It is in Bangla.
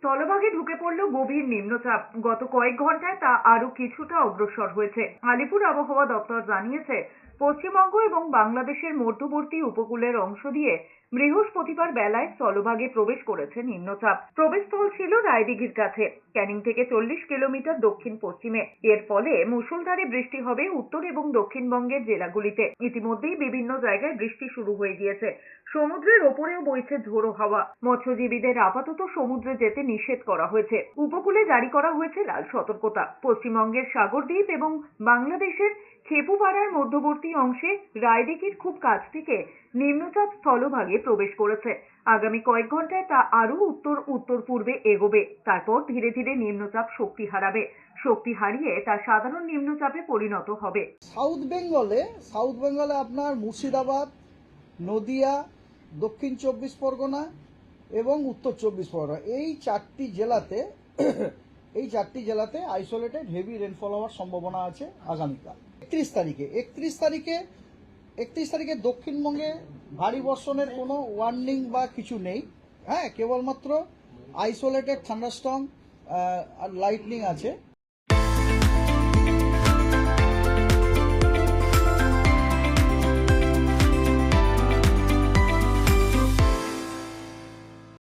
স্থলভাগে ঢুকে পড়ল গভীর নিম্নচাপ। গত কয়েক ঘন্টায় তা আরও কিছুটা অগ্রসর হয়েছে। আলিপুর আবহাওয়া দপ্তর জানিয়েছে, পশ্চিমবঙ্গ এবং বাংলাদেশের মধ্যবর্তী উপকূলের অংশ দিয়ে বৃহস্পতিবার বেলায় স্থলভাগে প্রবেশ করেছে নিম্নচাপ। প্রবেশস্থল ছিল রায়দিঘির কাছে। ক্যানিং থেকে চল্লিশ কিলোমিটার দক্ষিণ পশ্চিমে। এর ফলে মুসলধারে বৃষ্টি হবে উত্তর এবং দক্ষিণবঙ্গের জেলাগুলিতে। ইতিমধ্যেই বিভিন্ন জায়গায় বৃষ্টি শুরু হয়ে গিয়েছে। সমুদ্রের ওপরেও বইছে ঝোড়ো হাওয়া। মৎস্যজীবীদের আপাতত সমুদ্রে যেতে নিষেধ করা হয়েছে। উপকূলে জারি করা হয়েছে লাল সতর্কতা। পশ্চিমবঙ্গের সাগরদ্বীপ এবং বাংলাদেশের খেপুপাড়ার মধ্যবর্তী অংশে রায়দিঘির খুব কাছ থেকে নিম্নচাপ স্থলভাগে প্রবেশ করেছে। আগামী কয়েক ঘন্টায় তা আরও উত্তর উত্তর পূর্বে এগোবে। তারপর ধীরে ধীরে নিম্নচাপ শক্তি হারাবে। শক্তি হারিয়ে তা সাধারণ নিম্নচাপে পরিণত হবে। সাউথ বেঙ্গলে সাউথ বেঙ্গলে আপনার মুর্শিদাবাদ, নদিয়া দক্ষিণ চব্বিশ পরগনা এবং উত্তর চব্বিশ পরগনা। এই চারটি জেলাতে, এই চারটি জেলাতে আইসোলেটেড হেভি রেনফল হওয়ার সম্ভাবনা আছে আগামীকাল। একত্রিশ তারিখে একত্রিশ তারিখে একত্রিশ তারিখে দক্ষিণবঙ্গে ভারী বর্ষণের কোনো ওয়ার্নিং বা কিছু নেই। হ্যাঁ কেবলমাত্র আইসোলেটেড থান্ডারস্টর্ম আর লাইটনিং আছে।